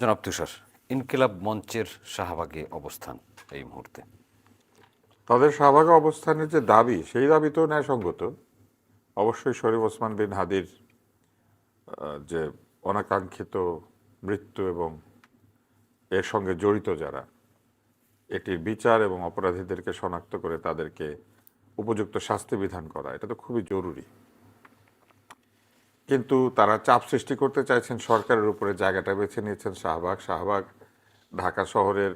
জনাব তুষার, ইনকিলাব মঞ্চের শাহবাগে অবস্থান এই মুহূর্তে। তাদের শাহবাগে অবস্থানের যে দাবি, সেই দাবি তো ন্যায়সঙ্গত। অবশ্যই শরীফ ওসমান বিন হাদির যে অনাকাঙ্ক্ষিত মৃত্যু এবং এর সঙ্গে জড়িত যারা, এটির বিচার এবং অপরাধীদেরকে শনাক্ত করে তাদেরকে উপযুক্ত শাস্তি বিধান করা, এটা তো খুবই জরুরি। কিন্তু তারা চাপ সৃষ্টি করতে চাইছেন সরকারের উপরে, জায়গাটা বেছে নিয়েছেন শাহবাগ। শাহবাগ ঢাকা শহরের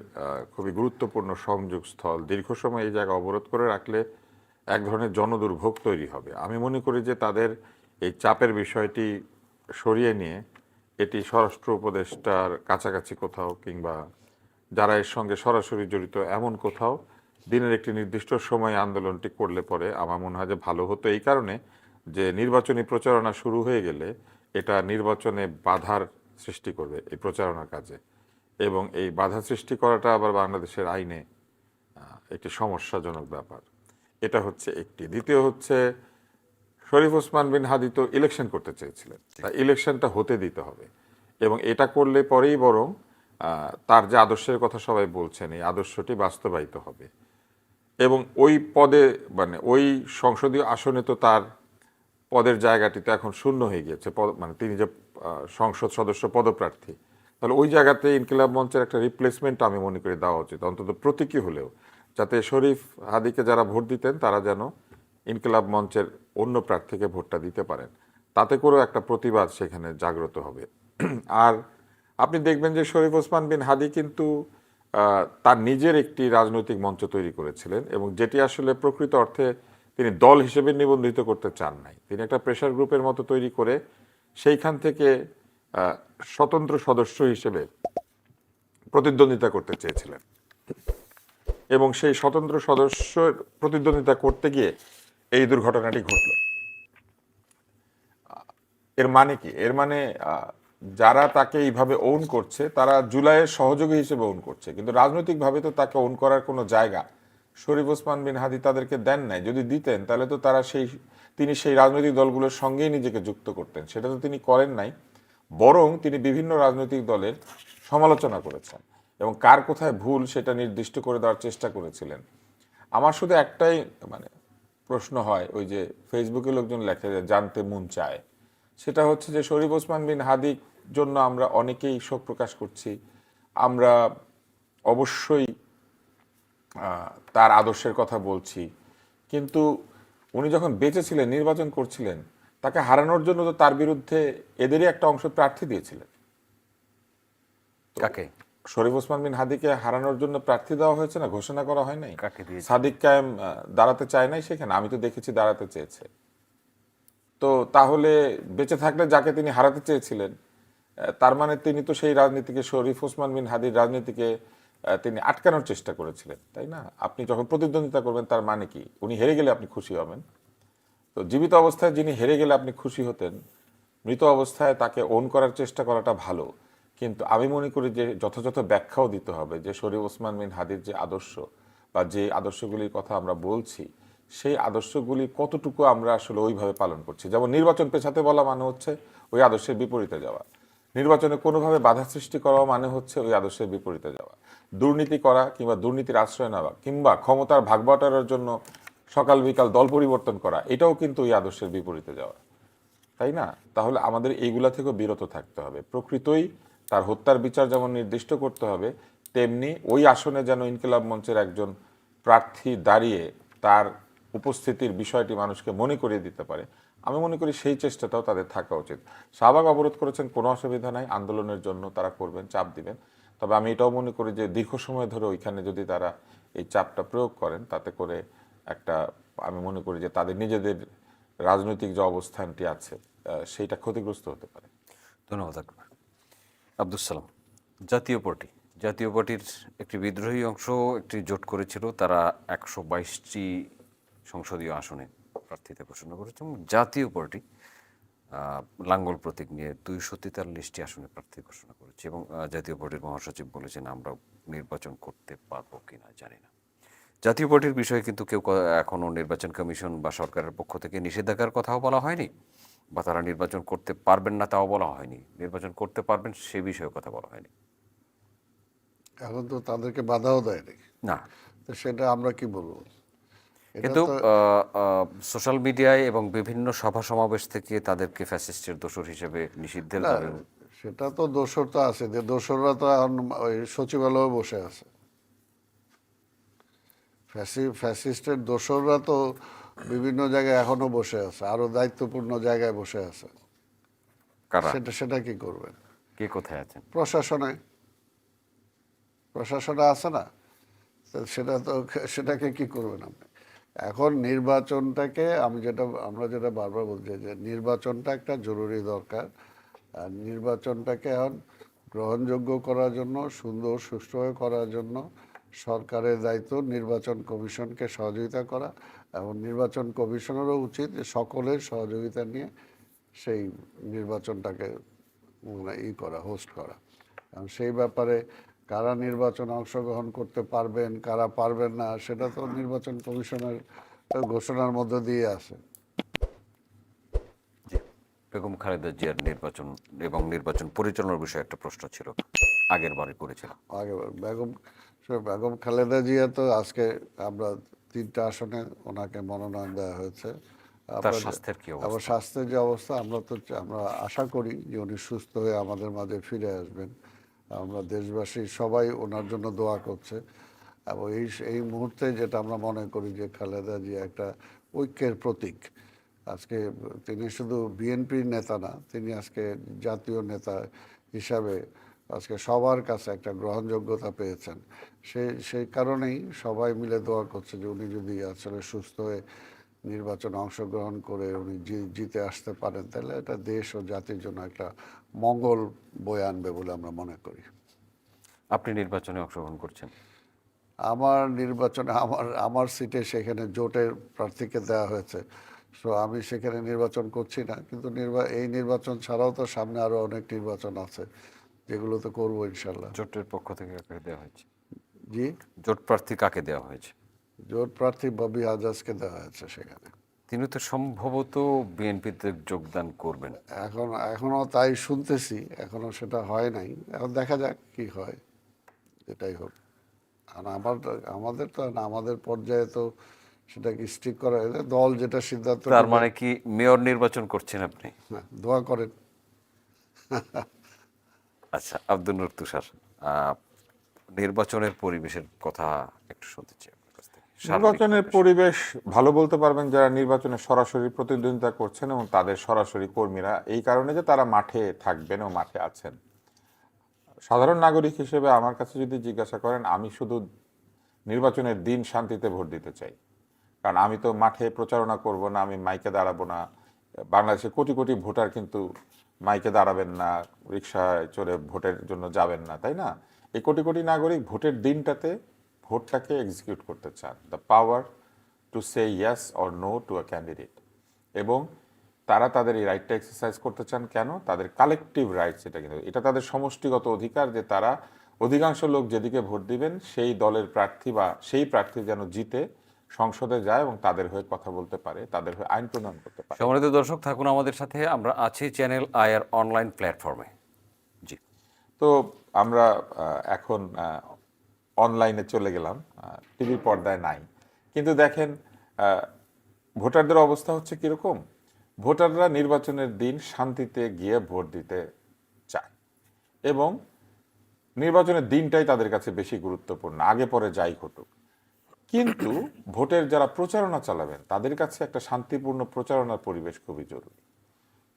খুবই গুরুত্বপূর্ণ সংযোগস্থল। দীর্ঘ সময় এই জায়গা অবরোধ করে রাখলে এক ধরনের জনদুর্ভোগ তৈরি হবে। আমি মনে করি যে তাদের এই চাপের বিষয়টি সরিয়ে নিয়ে এটি স্বরাষ্ট্র উপদেষ্টার কাছাকাছি কোথাও কিংবা যারা এর সঙ্গে সরাসরি জড়িত এমন কোথাও, দিনের একটি নির্দিষ্ট সময় আন্দোলনটি করলে পরে আমার মনে হয় যে ভালো হতো। এই কারণে যে নির্বাচনী প্রচারণা শুরু হয়ে গেলে এটা নির্বাচনে বাধার সৃষ্টি করবে এই প্রচারণার কাজে। এবং এই বাধা সৃষ্টি করাটা আবার বাংলাদেশের আইনে একটি সমস্যাজনক ব্যাপার। এটা হচ্ছে একটি। দ্বিতীয় হচ্ছে শরীফ ওসমান বিন হাদি তো ইলেকশন করতে চেয়েছিলেন। তা ইলেকশনটা হতে দিতে হবে। এবং এটা করলে পরেই বরং তার যে আদর্শের কথা সবাই বলছেন এই আদর্শটি বাস্তবায়িত হবে। এবং ওই পদে মানে ওই সংসদীয় আসনে তো তার পদের জায়গাটি তো এখন শূন্য হয়ে গিয়েছে মানে তিনি যে সংসদ সদস্য পদপ্রার্থী, তাহলে ওই জায়গাতে ইনকিলাব মঞ্চের একটা রিপ্লেসমেন্ট আমি মনে করি দেওয়া উচিত, অন্তত প্রতীকী হলেও, যাতে শরীফ হাদিকে যারা ভোট দিতেন তারা যেন ইনকিলাব মঞ্চের অন্য প্রার্থীকে ভোটটা দিতে পারেন। তাতে করেও একটা প্রতিবাদ সেখানে জাগ্রত হবে। আর আপনি দেখবেন যে শরীফ ওসমান বিন হাদি কিন্তু তার নিজের একটি রাজনৈতিক মঞ্চ তৈরি করেছিলেন এবং যেটি আসলে প্রকৃত অর্থে তিনি দল হিসেবে নিবন্ধিত করতে চান নাই। তিনি একটা প্রেশার গ্রুপের মতো তৈরি করে সেইখান থেকে স্বতন্ত্র সদস্য হিসেবে প্রতিদ্বন্দ্বিতা করতে চেয়েছিলেন। এবং সেই স্বতন্ত্র সদস্যের প্রতিদ্বন্দ্বিতা করতে গিয়ে এই দুর্ঘটনাটি ঘটল। এর মানে কি? এর মানে যারা তাকে এইভাবে ওন করছে, তারা জুলাইয়ের সহযোগী হিসেবে ওন করছে। কিন্তু রাজনৈতিকভাবে তো তাকে ওন করার কোনো জায়গা শরীফ ওসমান বিন হাদি তাদেরকে দেন নাই, যদি দিতেন, তাহলে তো তারা সেই, তিনি সেই রাজনৈতিক দলগুলোর সঙ্গেই নিজেকে যুক্ত করতেন। সেটা তো তিনি করেন নাই, বরং তিনি বিভিন্ন রাজনৈতিক দলের সমালোচনা করেছেন এবং কার কোথায় ভুল সেটা নির্দিষ্ট করে দেওয়ার চেষ্টা করেছিলেন। আমার শুধু একটাই মানে প্রশ্ন হয়, ওই যে ফেসবুকে লোকজন লেখে জানতে মন চায়। সেটা হচ্ছে যে শরীফ ওসমান বিন হাদির জন্য আমরা অনেকেই শোক প্রকাশ করছি। আমরা অবশ্যই তার আদর্শের কথা বলছি। কিন্তু উনি যখন বেঁচে ছিলেন নির্বাচন করছিলেন তাকে হারানোর জন্য তো তার বিরুদ্ধে এদেরই একটা অংশ প্রার্থী দিয়েছিলেন। কাকে? শরীফ ওসমান বিন হাদিকে হারানোর জন্য প্রার্থী দেওয়া হয়েছে না? ঘোষণা করা হয় নাই? সাদিক কায়েম দাঁড়াতে চায় নাই সেখানে? আমি তো দেখেছি দাঁড়াতে চেয়েছে। তো তাহলে বেঁচে থাকলে যাকে তিনি হারাতে চেয়েছিলেন তার মানে তিনি তো সেই রাজনীতিকে শরীফ ওসমান বিন হাদির রাজনীতিকে তিনি আটকানোর চেষ্টা করেছিলেন, তাই না? আপনি যখন প্রতিদ্বন্দ্বিতা করবেন, তার মানে কি? উনি হেরে গেলে আপনি খুশি হবেন। তো জীবিত অবস্থায় যিনি হেরে গেলে আপনি খুশি হতেন, মৃত অবস্থায় তাকে ওন করার চেষ্টা করাটা ভালো। কিন্তু আমি মনে করি যে যথাযথ ব্যাখ্যাও দিতে হবে যে শরীফ ওসমান বিন হাদির যে আদর্শ বা যে আদর্শগুলির কথা আমরা বলছি, সেই আদর্শগুলি কতটুকু আমরা আসলে ওইভাবে পালন করছি? যেমন নির্বাচন পেছাতে বলা মানে হচ্ছে ওই আদর্শের বিপরীতে যাওয়া। নির্বাচনে কোনোভাবে বাধা সৃষ্টি করা মানে হচ্ছে ওই আদর্শের বিপরীতে যাওয়া। দুর্নীতি করা কিংবা দুর্নীতির আশ্রয় নেওয়া কিংবা ক্ষমতার ভাগবাটারের জন্য সকাল বিকাল দল পরিবর্তন করা, এটাও কিন্তু ওই আদর্শের বিপরীতে যাওয়া। তাই না? তাহলে আমাদের এইগুলা থেকেও বিরত থাকতে হবে। প্রকৃতই তার হত্যার বিচার যেমন নির্দিষ্ট করতে হবে, তেমনি ওই আসনে যেন ইনকিলাব মঞ্চের একজন প্রার্থী দাঁড়িয়ে তার উপস্থিতির বিষয়টি মানুষকে মনে করিয়ে দিতে পারে। আমি মনে করি সেই চেষ্টাটাও তাদের থাকা উচিত। শাহবাগ অবরোধ করেছেন কোনো অসুবিধা নাই। আন্দোলনের জন্য তারা করবেন, চাপ দিবেন। তবে আমি এটাও মনে করি যে দীর্ঘ সময় ধরে ওইখানে যদি তারা এই চাপটা প্রয়োগ করেন, তাতে করে একটা, আমি মনে করি যে তাদের নিজেদের রাজনৈতিক যে অবস্থানটি আছে সেইটা ক্ষতিগ্রস্ত হতে পারে। ধন্যবাদ, আকবর। আব্দুল সালাম। জাতীয় পার্টি। জাতীয় পার্টির একটি বিদ্রোহী অংশ একটি জোট করেছিল, তারা একশো বাইশটি সংসদীয় আসনে প্রার্থীতা ঘোষণা করেছে। এবং জাতীয় পার্টি লাঙ্গল প্রতীক নিয়ে দুইশো তেতাল্লিশটি আসনে প্রার্থী ঘোষণা করেছে এবং জাতীয় পার্টির মহাসচিব বলেছেন আমরা নির্বাচন করতে পারব কিনা জানি না। জাতীয় পার্টির বিষয়ে কিন্তু কেউ এখনও নির্বাচন কমিশন বা সরকারের পক্ষ থেকে নিষেধাজ্ঞার কথাও বলা হয়নি বা তারা নির্বাচন করতে পারবেন না তাও বলা হয়নি। নির্বাচন করতে পারবেন সে বিষয়ে কথা বলা হয়নি। এখন তো তাদেরকে বাধাও দেয়নি। না। তো সেটা আমরা কি বলব? কিন্তু সোশ্যাল মিডিয়ায় এবং বিভিন্ন সভা সমাবেশ থেকে তাদেরকে ফ্যাসিস্টের দোষর হিসেবে নিষিদ্ধের না, দাবি সেটা তো দোসর তো আছে যে দোসররা তো ওই সচিবালয়ে বসে আছে। ফ্যাসি ফ্যাসিস্টের দোসররা তো বিভিন্ন জায়গায় এখনও বসে আছে আরও দায়িত্বপূর্ণ জায়গায় বসে আছে। কারা? সেটা সেটা কি করবেন? কে কোথায় আছেন? প্রশাসনে। প্রশাসনে আছে না? সেটা তো সেটাকে কি করবেন আপনি? এখন নির্বাচনটাকে আমি যেটা, আমরা যেটা বারবার বলছি যে নির্বাচনটা একটা জরুরি দরকার। আর নির্বাচনটাকে এখন গ্রহণযোগ্য করার জন্য, সুন্দর সুষ্ঠুভাবে করার জন্য সরকারের দায়িত্ব নির্বাচন কমিশনকে সহযোগিতা করা এবং নির্বাচন কমিশনেরও উচিত সকলের সহযোগিতা নিয়ে সেই নির্বাচনটাকে মানে ই করা, হোস্ট করা। এবং সেই ব্যাপারে কারা নির্বাচন অংশগ্রহণ করতে পারবেন কারা পারবেন না সেটা তো নির্বাচন কমিশনের ঘোষণার মধ্য দিয়ে আসে বেগম খালেদা জিয়ার নির্বাচন এবং নির্বাচন পরিচালনার বিষয়ে একটা প্রশ্ন ছিল আগের বারে করেছিলাম আগে বেগম বেগম খালেদা জিয়া তো আজকে আমরা তিনটা আসনে ওনাকে মনোনয়ন দেওয়া হয়েছে। আপনার- স্বাস্থ্যের কি অবস্থা? আবার স্বাস্থ্যের যে অবস্থা আমরা তো আমরা আশা করি যে উনি সুস্থ হয়ে আমাদের মাঝে ফিরে আসবেন। আমরা দেশবাসী সবাই ওনার জন্য দোয়া করছে। এবং এই এই মুহূর্তে যেটা আমরা মনে করি যে খালেদা জিয়া একটা ঐক্যের প্রতীক। আজকে তিনি শুধু বিএনপির নেতা না, তিনি আজকে জাতীয় নেতা হিসাবে আজকে সবার কাছে একটা গ্রহণযোগ্যতা পেয়েছেন। সেই সেই কারণেই সবাই মিলে দোয়া করছে যে উনি যদি আসলে সুস্থ হয়ে নির্বাচনে অংশগ্রহণ করে উনি জিতে আসতে পারেন তাহলে এটা দেশ ও জাতির জন্য একটা মঙ্গল বয়ে আনবে বলে আমরা মনে করি। আপনি নির্বাচনে অংশগ্রহণ করছেন? আমার নির্বাচনে আমার আমার সিটে সেখানে জোটের প্রার্থীকে দেওয়া হয়েছে। সো আমি সেখানে নির্বাচন করছি না কিন্তু নির্বা এই নির্বাচন ছাড়াও তো সামনে আরও অনেক নির্বাচন আছে যেগুলো তো করব ইনশাল্লাহ। জোটের পক্ষ থেকে কাকে দেওয়া হয়েছে? জি? জোট প্রার্থী কাকে দেওয়া হয়েছে? জোট প্রার্থী ববি আজাজকে দেওয়া হয়েছে সেখানে। তিনি তো সম্ভবত বিএনপিতে যোগদান করবেন। এখন এখনও তাই শুনতেছি এখনও সেটা হয় নাই। এখন দেখা যাক কি হয় এটাই হোক। আর আমার আমাদের তো না আমাদের পর্যায়ে তো সেটা কি স্টিক করা হয়েছে দল যেটা সিদ্ধান্ত তার মানে কি মেয়র নির্বাচন করছেন আপনি? হ্যাঁ, দোয়া করেন। আচ্ছা আব্দুল নূর তুষার নির্বাচনের পরিবেশের কথা একটু শুনতে চাই। নির্বাচনের পরিবেশ। ভালো বলতে পারবেন যারা নির্বাচনে সরাসরি প্রতিদ্বন্দ্বিতা করছেন এবং তাদের সরাসরি কর্মীরা এই কারণে যে তারা মাঠে থাকবেন ও মাঠে আছেন। সাধারণ নাগরিক হিসেবে আমার কাছে যদি জিজ্ঞাসা করেন আমি শুধু নির্বাচনের দিন শান্তিতে ভোট দিতে চাই। কারণ আমি তো মাঠে প্রচারণা করব না আমি মাইকে দাঁড়াবো না। বাংলাদেশে কোটি কোটি ভোটার কিন্তু মাইকে দাঁড়াবেন না রিক্সায় চড়ে ভোটের জন্য যাবেন না তাই না? এই কোটি কোটি নাগরিক ভোটের দিনটাতে ভোটটাকে এক্সিকিউট করতে চান the power to say yes or no to a candidate এবং তারা তাদের এই রাইটটা এক্সারসাইজ করতে চান কেন? তাদের কালেকটিভ রাইটস এটা কিন্তু এটা তাদের সমষ্টিগত অধিকার যে তারা অধিকাংশ লোক যেদিকে ভোট দিবেন সেই দলের প্রার্থী বা সেই প্রার্থী যেন জিতে সংসদে যায় এবং তাদের হয়ে কথা বলতে পারে তাদের হয়ে আইন প্রণয়ন করতে পারে। সম্মানিত দর্শক থাকুন আমাদের সাথে আমরা আছি চ্যানেল আয়ার অনলাইন প্ল্যাটফর্মে জি। তো আমরা এখন অনলাইনে চলে গেলাম টিভির পর্দায় নাই। কিন্তু দেখেন ভোটারদের অবস্থা হচ্ছে কীরকম? ভোটাররা নির্বাচনের দিন শান্তিতে গিয়ে ভোট দিতে চায় এবং নির্বাচনের দিনটাই তাদের কাছে বেশি গুরুত্বপূর্ণ, আগে পরে যাই ঘটুক। কিন্তু ভোটের যারা প্রচারণা চালাবেন, তাদের কাছে একটা শান্তিপূর্ণ প্রচারণার পরিবেশ খুবই জরুরি।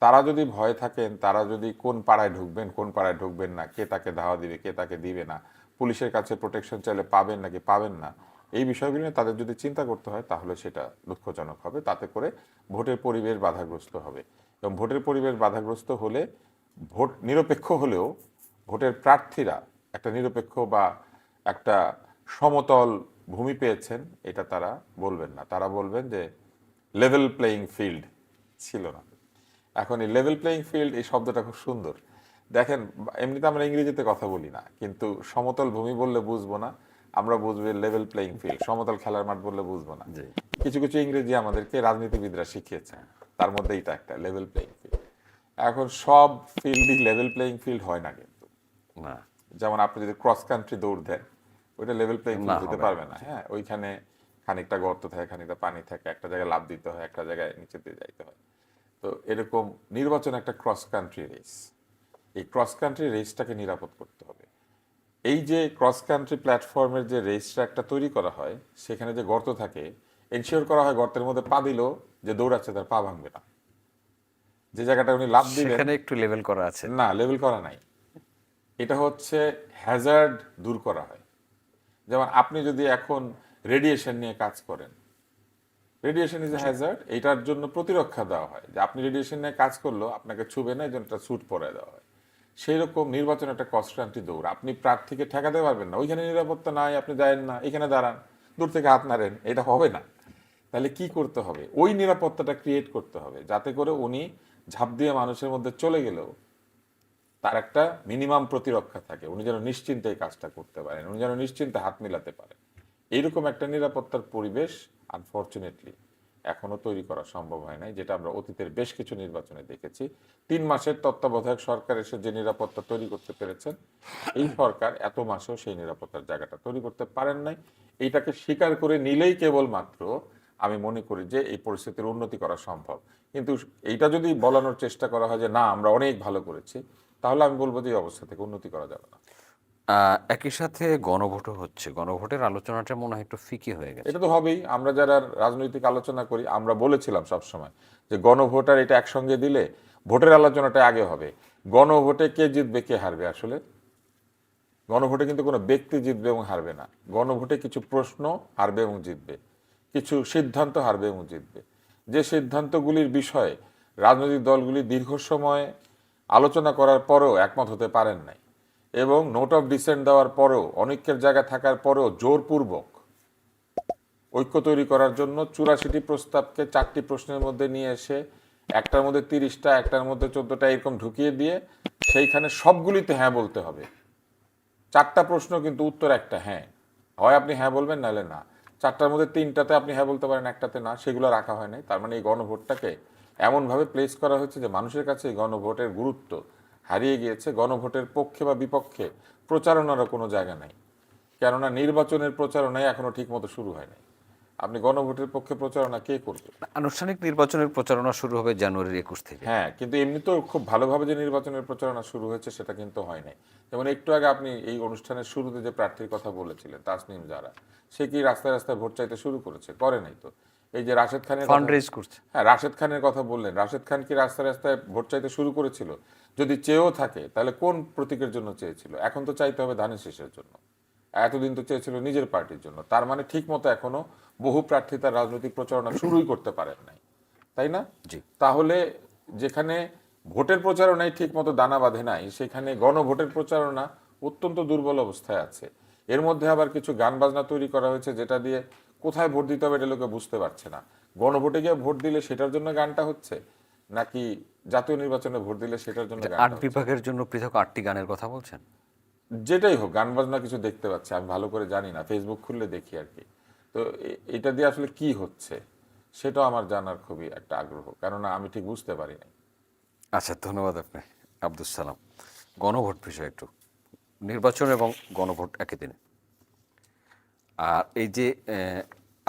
তারা যদি ভয় থাকেন, তারা যদি কোন পাড়ায় ঢুকবেন, কোন পাড়ায় ঢুকবেন না, কে তাকে ধাওয়া দিবে, কে তাকে দিবে না পুলিশের কাছে প্রোটেকশন চাইলে পাবেন নাকি পাবেন না, এই বিষয়গুলো নিয়ে তাদের যদি চিন্তা করতে হয় তাহলে সেটা দুঃখজনক হবে। তাতে করে ভোটের পরিবেশ বাধাগ্রস্ত হবে এবং ভোটের পরিবেশ বাধাগ্রস্ত হলে ভোট নিরপেক্ষ হলেও ভোটের প্রার্থীরা একটা নিরপেক্ষ বা একটা সমতল ভূমি পেয়েছেন, এটা তারা বলবেন না। তারা বলবেন যে লেভেল প্লেয়িং ফিল্ড ছিল না। এখন এই লেভেল প্লেয়িং ফিল্ড এই শব্দটা খুব সুন্দর। দেখেন এমনিতে আমরা ইংরেজিতে কথা বলি না কিন্তু সমতল ভূমি বললে বুঝব না আমরা বুঝব লেভেল প্লেয়িং ফিল্ড সমতল খেলার মাঠ বললে বুঝব না। কিছু কিছু ইংরেজি আমাদেরকে রাজনীতিবিদরা শিখিয়েছেন তার মধ্যে এটা একটা লেভেল প্লেইং ফিল্ড এখন সব ফিল্ডই লেভেল প্লেইং ফিল্ড হয় না কিন্তু। না। যেমন আপনি যদি ক্রস কান্ট্রি দৌড় দেন ওইটা লেভেল প্লেইং ফিল্ড হতে পারবে না। হ্যাঁ ওইখানে খানিকটা গর্ত থাকে খানিকটা পানি থাকে একটা জায়গায় লাভ দিতে হয় একটা জায়গায় নিচে দিয়ে যাইতে হয়। তো এরকম নির্বাচন একটা ক্রস কান্ট্রি রেস এই ক্রস কান্ট্রি রেসটাকে নিরাপদ করতে হবে। এই যে ক্রস কান্ট্রি প্ল্যাটফর্মের যে রেসটা একটা তৈরি করা হয় সেখানে যে গর্ত থাকে এনশিওর করা হয় গর্তের মধ্যে পা দিল যে দৌড়াচ্ছে তার পা ভাঙবে না। যে জায়গাটা উনি লাভ দিলেন সেখানে একটু লেভেল করা আছে। না লেভেল করা নাই। এটা হচ্ছে হ্যাজার্ড দূর করা হয়। যেমন আপনি যদি এখন রেডিয়েশন নিয়ে কাজ করেন রেডিয়েশন ইজ হ্যাজার্ড এটার জন্য প্রতিরক্ষা দেওয়া হয়। যে আপনি রেডিয়েশন নিয়ে কাজ করল আপনাকে ছুবে না এই জন্য একটা স্যুট পরে দেওয়া হয়। সেই রকম নির্বাচন একটা কনস্ট্যান্টলি দৌড়। আপনি প্রার্থীকে ঠেকাতে পারবেন না। ওইখানে নিরাপত্তা নাই, আপনি যায়েন না, এখানে দাঁড়ান, দূর থেকে হাত নাড়েন এটা হবে না। তাহলে কি করতে হবে? ওই নিরাপত্তাটা ক্রিয়েট করতে হবে, যাতে করে উনি ঝাঁপ দিয়ে মানুষের মধ্যে চলে গেলেও তার একটা মিনিমাম প্রতিরক্ষা থাকে। উনি যেন নিশ্চিন্তে এই কাজটা করতে পারেন, উনি যেন নিশ্চিন্তে হাত মিলাতে পারেন। এইরকম একটা নিরাপত্তার পরিবেশ আনফর্চুনেটলি এখনও তৈরি করা সম্ভব হয় নাই, যেটা আমরা অতীতের বেশ কিছু নির্বাচনে দেখেছি। তিন মাসের তত্ত্বাবধায়ক সরকার এসে যে নিরাপত্তা তৈরি করতে পেরেছেন, এই সরকার এত মাসেও সেই নিরাপত্তার জায়গাটা তৈরি করতে পারেন নাই। এইটাকে স্বীকার করে নিলেই কেবলমাত্র আমি মনে করি যে এই পরিস্থিতির উন্নতি করা সম্ভব। কিন্তু এইটা যদি বলানোর চেষ্টা করা হয় যে না, আমরা অনেক ভালো করেছি, তাহলে আমি বলব যে এই অবস্থা থেকে উন্নতি করা যাবে না। একই সাথে গণভোটও হচ্ছে। গণভোটের আলোচনাটা মনে হয় একটু ফিকি হয়ে গেছে। এটা তো হবেই। আমরা যারা রাজনৈতিক আলোচনা করি, আমরা বলেছিলাম সবসময় যে গণভোট আর এটা একসঙ্গে দিলে ভোটের আলোচনাটা আগে হবে। গণভোটে কে জিতবে, কে হারবে আসলে? গণভোটে কিন্তু কোনো ব্যক্তি জিতবে এবং হারবে না। গণভোটে কিছু প্রশ্ন হারবে এবং জিতবে। কিছু সিদ্ধান্ত হারবে এবং জিতবে। যে সিদ্ধান্তগুলির বিষয়ে রাজনৈতিক দলগুলি দীর্ঘ সময় আলোচনা করার পরেও একমত হতে পারেন নাই। এবং নোট অফ ডিসেন্ট দেওয়ার পরেও অনেকের জায়গা থাকার পরেও জোরপূর্বক ঐক্য তৈরি করার জন্য চুরাশিটি প্রস্তাবকে চারটি প্রশ্নের মধ্যে নিয়ে এসে, একটার মধ্যে তিরিশটা, একটার মধ্যে চোদ্দটা এরকম ঢুকিয়ে দিয়ে সেইখানে সবগুলিতে হ্যাঁ বলতে হবে। চারটা প্রশ্ন কিন্তু উত্তর একটা হ্যাঁ। হয় আপনি হ্যাঁ বলবেন, নাহলে না। চারটার মধ্যে তিনটাতে আপনি হ্যাঁ বলতে পারেন, একটাতে না, সেগুলো রাখা হয় নাই। তার মানে এই গণভোটটাকে এমনভাবে প্লেস করা হয়েছে যে মানুষের কাছে এই গণভোটের গুরুত্ব হারিয়ে গিয়েছে গণভোটের পক্ষে বা বিপক্ষে। প্রচারণারও কোনো জায়গা নাই। কেননা নির্বাচনের প্রচারণাই এখনও ঠিকমতো শুরু হয় নাই আপনি গণভোটের পক্ষে প্রচারণা কে করবে? আনুষ্ঠানিক নির্বাচনের প্রচারণা শুরু হবে জানুয়ারির একুশ থেকে। হ্যাঁ কিন্তু এমনি তো খুব ভালোভাবে যে নির্বাচনের প্রচারণা শুরু হয়েছে সেটা কিন্তু হয় নাই। যেমন একটু আগে আপনি এই অনুষ্ঠানের শুরুতে যে প্রার্থীর কথা বলেছিলেন তাসনিম যারা সে কি রাস্তায় রাস্তায় ভোট চাইতে শুরু করেছে? করে নাই তো। এই যে রাশেদ খানের ফান্ড রেজ করছে। হ্যাঁ রাশেদ খানের কথা বললেন। রাশেদ খান কি রাস্তায় রাস্তায় ভোট চাইতে শুরু করেছিল? যদি চেয়েও থাকে তাহলে কোন প্রতীকের জন্য চেয়েছিল? এখন তো চাইতে হবে ধানের শেষের জন্য। এতদিন তো চেয়েছিল নিজের পার্টির জন্য। তার মানে ঠিক মতো এখনও বহু প্রার্থী তার রাজনৈতিক প্রচারণা শুরুই করতে পারেন নাই। তাই না? জি। তাহলে যেখানে ভোটের প্রচারণায় ঠিক মতো দানা বাঁধে নাই সেখানে গণভোটের প্রচারণা অত্যন্ত দুর্বল অবস্থায় আছে। এর মধ্যে আবার কিছু গান বাজনা তৈরি করা হয়েছে যেটা দিয়ে কোথায় ভোট দিতে হবে এটা লোকে বুঝতে পারছে না। গণভোটে গিয়ে ভোট দিলে সেটার জন্য গানটা হচ্ছে। নাকি জাতীয় নির্বাচনে ভোট দিলে সেটার জন্য আট বিভাগের জন্য পৃথক আটটি গানের কথা বলছেন? যেটাই হোক গান বাজনা কিছু দেখতে পাচ্ছি আমি ভালো করে জানি না ফেসবুক খুললে দেখি আর কি। তো এটা দিয়ে আসলে কি হচ্ছে সেটাও আমার জানার খুবই একটা আগ্রহ কেননা আমি ঠিক বুঝতে পারি না আচ্ছা ধন্যবাদ আপনি আব্দুল সালাম। গণভোট বিষয় একটু। নির্বাচন এবং গণভোট একই দিনে। আর এই যে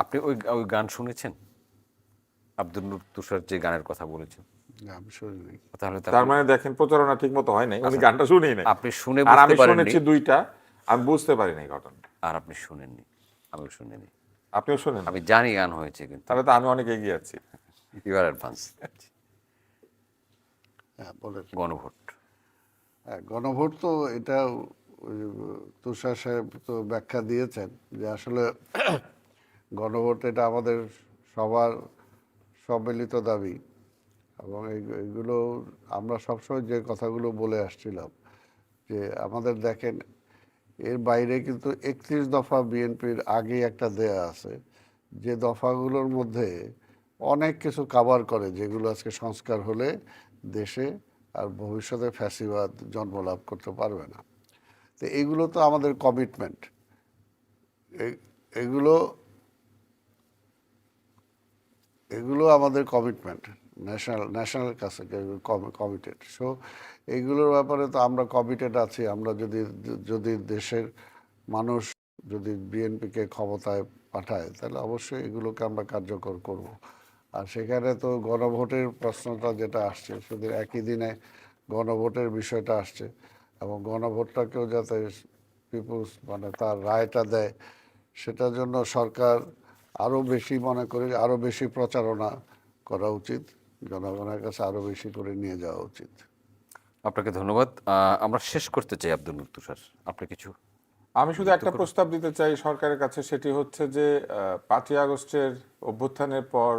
আপনি ওই ওই গান শুনেছেন? আব্দুল নূর তুষার যে গানের কথা বলেছেন। আমি তার মানে দেখেন প্রচারণা ঠিক মতো হয় নাই। উনি গানটা শুনেই নাই। আপনি শুনে আর বুঝতে আমি শুনেছি দুইটা আমি বুঝতে পারি নাই ঘটনা আর আপনি শুনেননি। আমিও শুনিনি। আপনিও শোনেন আমি জানি গান হয়েছে কিন্তু। তাহলে তো আমি অনেক এগিয়ে আছি। ইউ আর অ্যাডভান্স হ্যাঁ গণভোট। হ্যাঁ গণভোট তো এটা তুষার সাহেব তো ব্যাখ্যা দিয়েছেন যে আসলে গণভোট এটা আমাদের সবার সম্মিলিত দাবি। এবং এইগুলো আমরা সবসময় যে কথাগুলো বলে আসছিলাম যে আমাদের দেখেন, এর বাইরে কিন্তু একত্রিশ দফা বিএনপির আগে একটা দেয়া আছে যে দফাগুলোর মধ্যে অনেক কিছু কাভার করে, যেগুলো আজকে সংস্কার হলে দেশে আর ভবিষ্যতে ফ্যাসিবাদ জন্ম লাভ করতে পারবে না। তো এগুলো তো আমাদের কমিটমেন্ট এগুলো এগুলো আমাদের কমিটমেন্ট ন্যাশনাল ন্যাশনাল কাছে কমিটেড সো এইগুলোর ব্যাপারে তো আমরা কমিটেড আছি। আমরা যদি যদি দেশের মানুষ যদি বিএনপিকে ক্ষমতায় পাঠায়, তাহলে অবশ্যই এগুলোকে আমরা কার্যকর করব। আর সেখানে তো গণভোটের প্রশ্নটা যেটা আসছে, শুধু একই দিনে গণভোটের বিষয়টা আসছে এবং গণভোটটাকেও যাতে পিপুলস মানে তার রায়টা দেয়, সেটার জন্য সরকার আরও বেশি মনে করি, আরও বেশি প্রচারণা করা উচিত। জনগণের কাছে আরও বেশি করে নিয়ে যাওয়া উচিত। আপনাকে ধন্যবাদ। আমরা শেষ করতে চাই আব্দুল তুষার আপনি কিছু আমি শুধু একটা প্রস্তাব দিতে চাই সরকারের কাছে সেটি হচ্ছে যে পাঁচই আগস্টের অভ্যুত্থানের পর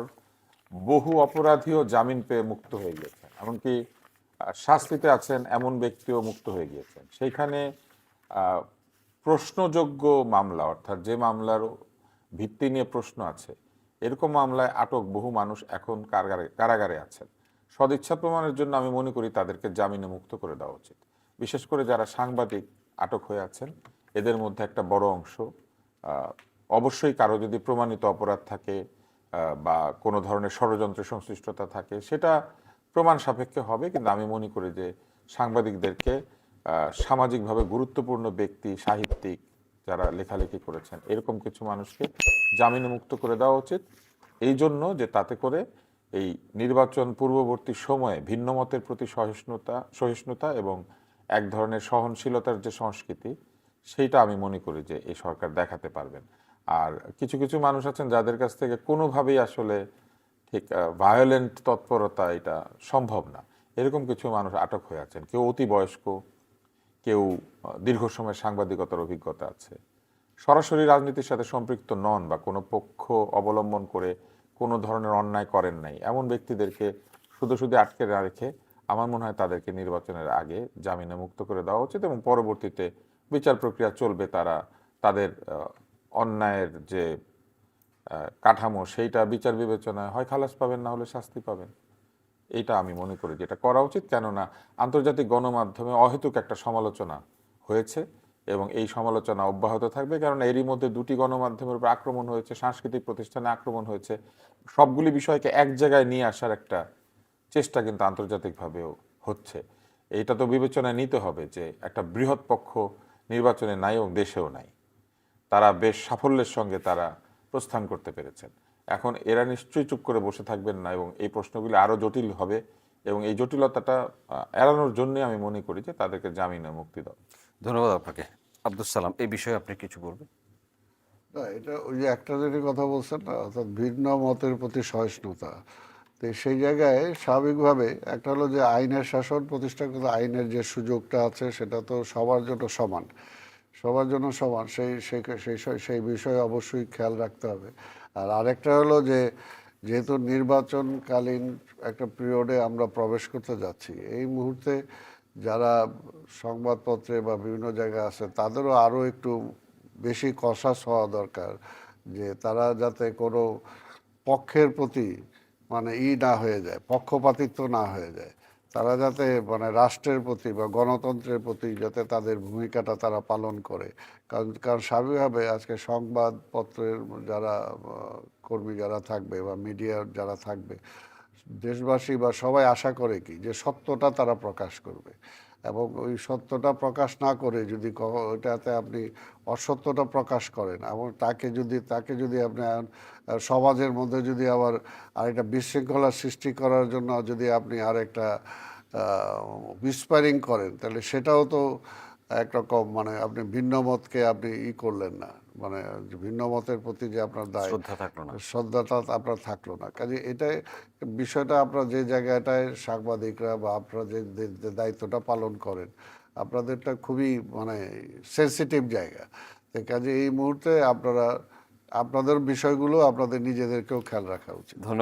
বহু অপরাধীও জামিন পেয়ে মুক্ত হয়ে গিয়েছেন। এমনকি শাস্তিতে আছেন এমন ব্যক্তিও মুক্ত হয়ে গিয়েছেন। সেইখানে প্রশ্নযোগ্য মামলা অর্থাৎ যে মামলার ভিত্তি নিয়ে প্রশ্ন আছে এরকম মামলায় আটক বহু মানুষ এখন কারাগারে কারাগারে আছেন। সদিচ্ছা প্রমাণের জন্য আমি মনে করি তাদেরকে জামিনে মুক্ত করে দেওয়া উচিত। বিশেষ করে যারা সাংবাদিক আটক হয়ে আছেন, এদের মধ্যে একটা বড় অংশ অবশ্যই কারও যদি প্রমাণিত অপরাধ থাকে বা কোনো ধরনের ষড়যন্ত্রের সংশ্লিষ্টতা থাকে, সেটা প্রমাণ সাপেক্ষে হবে। কিন্তু আমি মনে করি যে সাংবাদিকদেরকে সামাজিকভাবে গুরুত্বপূর্ণ ব্যক্তি, সাহিত্যিক যারা লেখালেখি করেছেন। এরকম কিছু মানুষকে জামিনে মুক্ত করে দেওয়া উচিত। এই জন্য যে তাতে করে এই নির্বাচন পূর্ববর্তী সময়ে ভিন্ন মতের প্রতি সহিষ্ণুতা সহিষ্ণুতা এবং এক ধরনের সহনশীলতার যে সংস্কৃতি, সেইটা আমি মনে করি যে এই সরকার দেখাতে পারবেন। আর কিছু কিছু মানুষ আছেন যাদের কাছ থেকে কোনোভাবেই আসলে ঠিক ভায়োলেন্ট তৎপরতা এটা সম্ভব না। এরকম কিছু মানুষ আটক হয়ে আছেন। কেউ অতি বয়স্ক কেউ দীর্ঘ সময় সাংবাদিকতার অভিজ্ঞতা আছে। সরাসরি রাজনীতির সাথে সম্পৃক্ত নন বা কোনো পক্ষ অবলম্বন করে কোনো ধরনের অন্যায় করেন নাই। এমন ব্যক্তিদেরকে শুধু শুধু আটকে না রেখে আমার মনে হয় তাদেরকে নির্বাচনের আগে জামিনে মুক্ত করে দেওয়া উচিত এবং পরবর্তীতে বিচার প্রক্রিয়া চলবে তারা তাদের অন্যায়ের যে কাঠামো সেইটা বিচার বিবেচনায় হয়, খালাস পাবেন না হলে শাস্তি পাবেন। এইটা আমি মনে করি যেটা করা উচিত। কেননা আন্তর্জাতিক গণমাধ্যমে অহেতুক একটা সমালোচনা হয়েছে এবং এই সমালোচনা অব্যাহত থাকবে। কারণ এরই মধ্যে দুটি গণমাধ্যমের উপর আক্রমণ হয়েছে, সাংস্কৃতিক প্রতিষ্ঠানে আক্রমণ হয়েছে। সবগুলি বিষয়কে এক জায়গায় নিয়ে আসার একটা চেষ্টা কিন্তু আন্তর্জাতিকভাবেও হচ্ছে। এইটা তো বিবেচনায় নিতে হবে যে একটা বৃহৎ পক্ষ নির্বাচনে নাই এবং দেশেও নাই। তারা বেশ সাফল্যের সঙ্গে তারা প্রস্থান করতে পেরেছেন। এখন এরা নিশ্চয়ই চুপ করে বসে থাকবেন না এবং এই প্রশ্নগুলি আরও জটিল হবে এবং এই জটিলতাটা এড়ানোর জন্য আমি মনে করি যে তাদেরকে জামিনে মুক্তি দাও। ধন্যবাদ আপনাকে। আব্দুল সালাম এই বিষয়ে আপনি কিছু বলবেন? না এটা ওই যে একটা যেটি কথা বলছেন না অর্থাৎ ভিন্ন মতের প্রতি সহিষ্ণুতা। তো সেই জায়গায় স্বাভাবিকভাবে একটা হলো যে আইনের শাসন প্রতিষ্ঠা করতে আইনের যে সুযোগটা আছে সেটা তো সবার জন্য সমান। সবার জন্য সমান সেই সেই সেই সেই বিষয়ে অবশ্যই খেয়াল রাখতে হবে। আর আরেকটা হলো যে, যেহেতু নির্বাচনকালীন একটা পিরিয়ডে আমরা প্রবেশ করতে যাচ্ছি, এই মুহূর্তে যারা সংবাদপত্রে বা বিভিন্ন জায়গায় আছে, তাদেরও আরও একটু বেশি কষাস হওয়া দরকার, যে তারা যাতে কোনো পক্ষের প্রতি মানে ই না হয়ে যায়, পক্ষপাতিত্ব না হয়ে যায়। তারা যাতে মানে রাষ্ট্রের প্রতি বা গণতন্ত্রের প্রতি যাতে তাদের ভূমিকাটা তারা পালন করে। কারণ কারণ স্বাভাবিকভাবে আজকে সংবাদপত্রের যারা কর্মী যারা থাকবে বা মিডিয়ার যারা থাকবে, দেশবাসী বা সবাই আশা করে কি? যে সত্যটা তারা প্রকাশ করবে। এবং ওই সত্যটা প্রকাশ না করে যদি ওটাতে আপনি অসত্যটা প্রকাশ করেন এবং তাকে যদি তাকে যদি আপনি সমাজের মধ্যে যদি আবার আরেকটা বিশৃঙ্খলা সৃষ্টি করার জন্য যদি আপনি আরেকটা বিস্পায়ারিং করেন, তাহলে সেটাও তো একরকম মানে আপনি ভিন্ন মতকে আপনি ই করলেন না। মানে ভিন্ন মতের প্রতি যে আপনার দায় শ্রদ্ধা থাকল না। শ্রদ্ধাটা আপনার থাকল না। কাজে এটাই বিষয়টা আপনার যে জায়গাটায় সাংবাদিকরা বা আপনারা যে দায়িত্বটা পালন করেন আপনাদেরটা খুবই মানে সেন্সিটিভ জায়গা। কাজে এই মুহূর্তে আপনারা আপনাদের বিষয়গুলো আপনাদের নিজেদেরকেও খেয়াল রাখা উচিত। ধন্যবাদ।